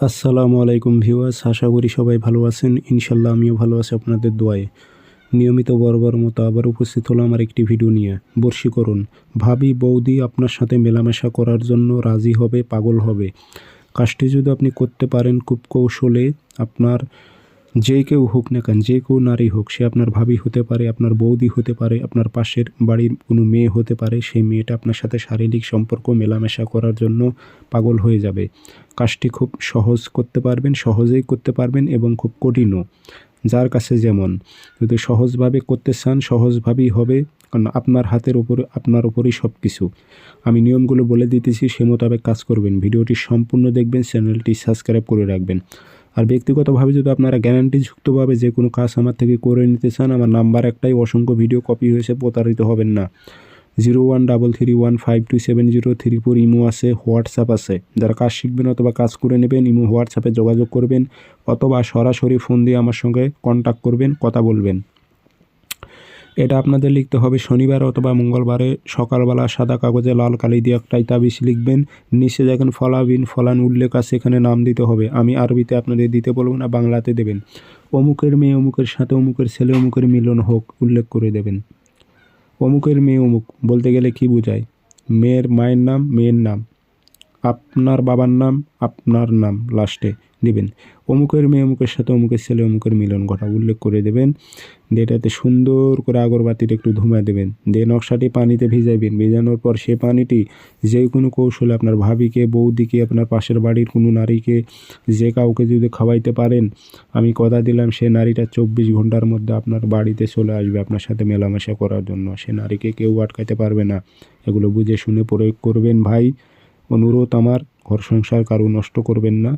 আসসালামু আলাইকুম ভিউয়ার্স, আশা করি সবাই ভালো আছেন। ইনশাল্লাহ আমিও ভালো আছি আপনাদের দোয়ায়। নিয়মিত বরাবর মতো আবার উপস্থিত হলাম আর একটি ভিডিও নিয়ে। বর্ষীকরণ ভাবি, বৌদি আপনার সাথে মেলামেশা করার জন্য রাজি হবে, পাগল হবে। কাজটি যদি আপনি করতে পারেন, খুব কৌশলে আপনার যে কেউ হোক না কেন, যে কেউ নারী হোক, সে আপনার ভাবি হতে পারে, আপনার বৌদি হতে পারে, আপনার পাশের বাড়ির কোনো মেয়ে হতে পারে, সেই মেয়েটা আপনার সাথে শারীরিক সম্পর্ক মেলামেশা করার জন্য পাগল হয়ে যাবে। কাজটি খুব সহজ করতে পারবেন, সহজেই করতে পারবেন এবং খুব কঠিনও। যার কাছে যেমন, যদি সহজভাবে করতে চান, সহজভাবেই হবে, কারণ আপনার হাতের ওপরে, আপনার উপরেই সব কিছু আমি নিয়মগুলো বলে দিতেছি, সে মোতাবেক কাজ করবেন। ভিডিওটি সম্পূর্ণ দেখবেন, চ্যানেলটি সাবস্ক্রাইব করে রাখবেন। আর ব্যক্তিগতভাবে যদি আপনারা গ্যারান্টিযুক্তভাবে যে কোনো কাজ আমার থেকে করে নিতে চান, আমার নাম্বার একটাই, অসংখ্য ভিডিও কপি হয়েছে, প্রতারিত হবেন না। Zero one double three one five two seven zero three four imo আছে, হোয়াটসঅ্যাপ আছে। যারা কাজ শিখবেন অথবা কাজ করে নেবেন, ইমো, হোয়াটসঅ্যাপে যোগাযোগ করবেন অথবা সরাসরি ফোন দিয়ে আমার সঙ্গে কন্ট্যাক্ট করবেন, কথা বলবেন। এটা আপনাদের লিখতে হবে শনিবার অথবা মঙ্গলবারে। সকালবেলা সাদা কাগজে লাল কালি দিয়ে একটাই তাবিজ লিখবেন। নিচে দেখেন ফলাবিন ফলান উল্লেখ আছে, এখানে নাম দিতে হবে। আমি আরবিতে আপনাদের দিতে বলব না, বাংলাতে দেবেন। অমুকের মেয়ে অমুকের সাথে, অমুকের ছেলে অমুকের মিলন হোক, উল্লেখ করে দেবেন। অমুকের মেয়ে অমুক, বলতে গেলে কি বোঝায়? মেয়ের মায়ের নাম, মেয়ের নাম। আপনার বাবার নাম, আপনার নাম লাস্টে দিবেন। অমুকের মেয়ে, অমুকের সাথে, অমুকের ছেলে, অমুকের মিলন ঘটা উল্লেখ করে দেবেন। দিয়ে সুন্দর করে আগরবাতিটা একটু ধুমা দেবেন। দিয়ে নকশাটি পানিতে ভিজাইবেন। ভিজানোর পর সে পানিটি যে কোনো কৌশলে আপনার ভাবিকে, বৌদিকে, আপনার পাশের বাড়ির কোনো নারীকে, যে কাউকে যদি খাওয়াইতে পারেন, আমি কথা দিলাম, সে নারীটা চব্বিশ ঘণ্টার মধ্যে আপনার বাড়িতে চলে আসবে আপনার সাথে মেলামেশা করার জন্য। সে নারীকে কেউ আটকাতে পারবে না। এগুলো বুঝে শুনে প্রয়োগ করবেন ভাই। অনুরোধ আমার ঘর সংসার কারও নষ্ট করবেন না।